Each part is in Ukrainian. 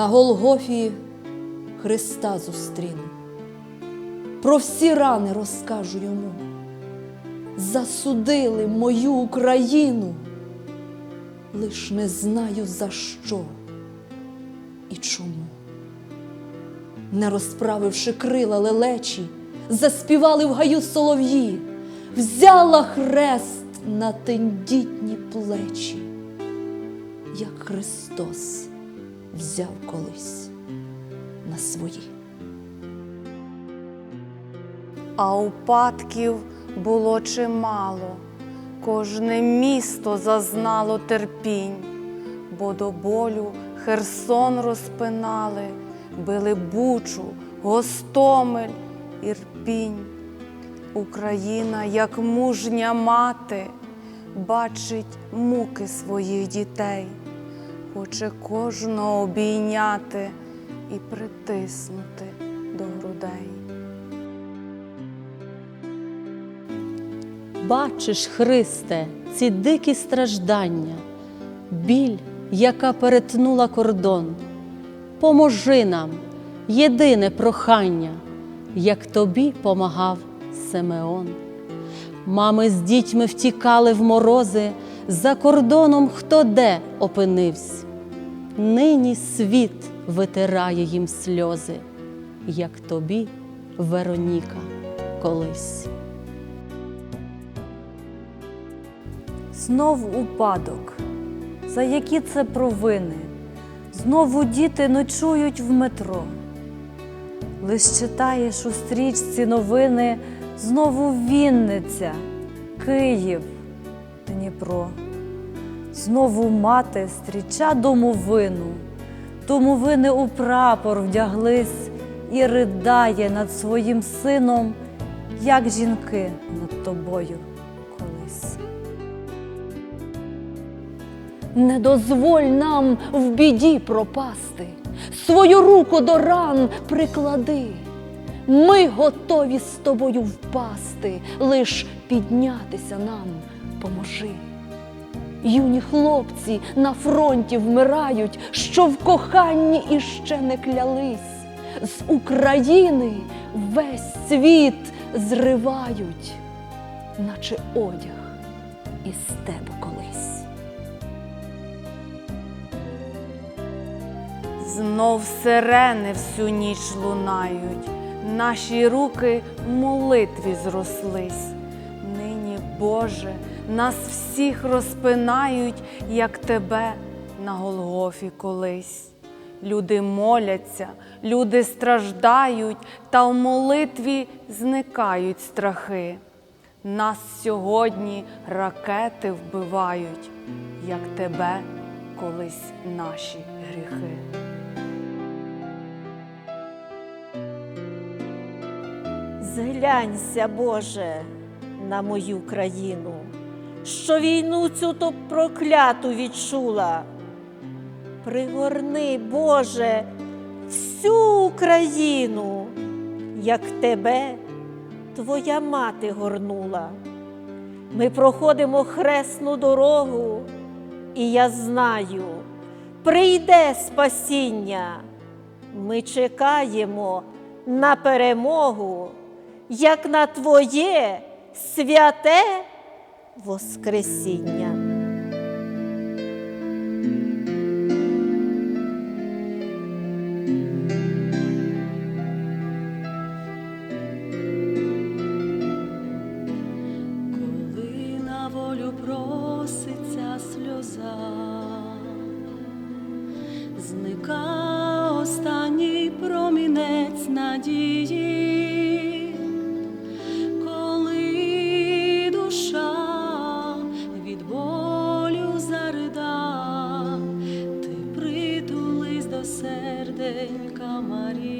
На Голгофі Христа зустріну, про всі рани розкажу йому. Засудили мою Україну, лиш не знаю за що і чому. Не розправивши крила лелечі, заспівали в гаю солов'ї, взяла хрест на тендітні плечі, як Христос взяв колись на свої. А упадків було чимало, кожне місто зазнало терпінь, бо до болю Херсон розпинали, били Бучу, Гостомель, Ірпінь. Україна, як мужня мати, бачить муки своїх дітей, хоче кожного обійняти і притиснути до грудей. Бачиш, Христе, ці дикі страждання, біль, яка перетнула кордон. Поможи нам, єдине прохання, як тобі помагав Симеон. Мами з дітьми втікали в морози, за кордоном хто де опинився. Нині світ витирає їм сльози, як тобі, Вероніка, колись. Знов упадок. За які це провини? Знову діти ночують в метро. Лиш читаєш у стрічці новини, знову Вінниця, Київ, Дніпро. Знову мати стріча домовину, домовини у прапор вдяглись і ридає над своїм сином, як жінки над тобою колись. Не дозволь нам в біді пропасти, свою руку до ран приклади. Ми готові з тобою впасти, лиш піднятися нам поможи. Юні хлопці на фронті вмирають, що в коханні іще не клялись. З України весь світ зривають, наче одяг із тебе колись. Знов сирени всю ніч лунають, наші руки молитві зрослись. Нині, Боже, нас всіх розпинають, як тебе на Голгофі колись. Люди моляться, люди страждають, та в молитві зникають страхи. Нас сьогодні ракети вбивають, як тебе колись наші гріхи. Зглянься, Боже, на мою країну, що війну цю то прокляту відчула. Пригорни, Боже, всю Україну, як тебе твоя мати горнула. Ми проходимо хресну дорогу, і я знаю, прийде спасіння. Ми чекаємо на перемогу, як на Твоє святе Воскресіння. Зника останній промінець надії, em camarim.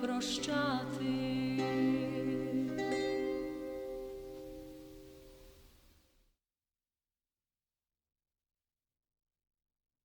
прощати.